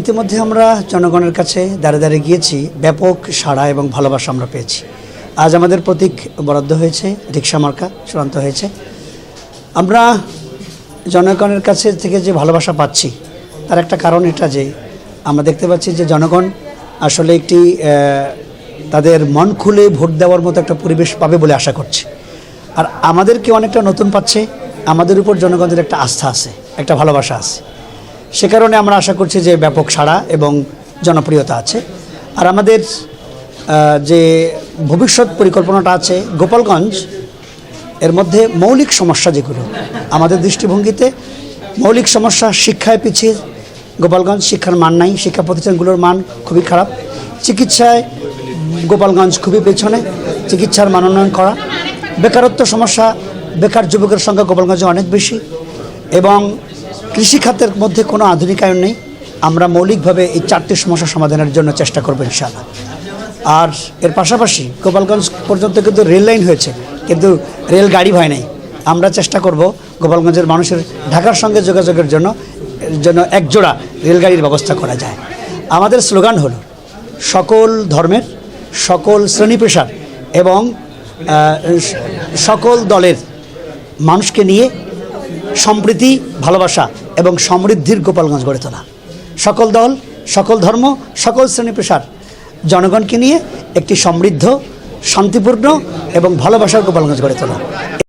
ইতিমধ্যে আমরা জনগণের কাছে দাঁড়ে দাঁড়িয়ে গিয়েছি। ব্যাপক সাড়া এবং ভালোবাসা আমরা পেয়েছি। আজ আমাদের প্রতীক বরাদ্দ হয়েছে রিক্সা মার্কা চূড়ান্ত হয়েছে। আমরা জনগণের কাছে থেকে যে ভালোবাসা পাচ্ছি, তার একটা কারণ এটা যে, আমরা দেখতে পাচ্ছি যে জনগণ আসলে একটি তাদের মন খুলে ভোট দেওয়ার মতো একটা পরিবেশ পাবে বলে আশা করছে। আর আমাদেরকে অনেকটা নতুন পাচ্ছে, আমাদের উপর জনগণের একটা আস্থা আছে, একটা ভালোবাসা আছে। সে কারণে আমরা আশা করছি যে ব্যাপক সাড়া এবং জনপ্রিয়তা আছে। আর আমাদের যে ভবিষ্যৎ পরিকল্পনাটা আছে গোপালগঞ্জ, এর মধ্যে মৌলিক সমস্যা যেগুলো, আমাদের দৃষ্টিভঙ্গিতে মৌলিক সমস্যা, শিক্ষায় পিছিয়ে গোপালগঞ্জ, শিক্ষার মান নাই, শিক্ষা প্রতিষ্ঠানগুলোর মান খুবই খারাপ। চিকিৎসায় গোপালগঞ্জ খুবই পেছনে, চিকিৎসার মান উন্নয়ন করা। বেকারত্ব সমস্যা, বেকার যুবকের সংখ্যা গোপালগঞ্জে অনেক বেশি এবং কৃষিখাতের মধ্যে কোনো আধুনিকায়ন নেই। আমরা মৌলিকভাবে এই চারটি সমস্যা সমাধানের জন্য চেষ্টা করব ইনশাআল্লাহ। আর এর পাশাপাশি গোপালগঞ্জ পর্যন্ত কিন্তু রেল লাইন হয়েছে, কিন্তু রেল গাড়ি হয় নাই। আমরা চেষ্টা করব গোপালগঞ্জের মানুষের ঢাকার সঙ্গে যোগাযোগের জন্য জন্য একজোড়া রেলগাড়ির ব্যবস্থা করা যায়। আমাদের স্লোগান হলো, সকল ধর্মের, সকল শ্রেণি পেশার এবং সকল দলের মানুষকে নিয়ে সম্প্রীতি, ভালোবাসা এবং সমৃদ্ধির গোপালগঞ্জ গড়ে তোলা। সকল দল, সকল ধর্ম, সকল শ্রেণি পেশার জনগণকে নিয়ে একটি সমৃদ্ধ, শান্তিপূর্ণ এবং ভালোবাসার গোপালগঞ্জ গড়ে তোলা।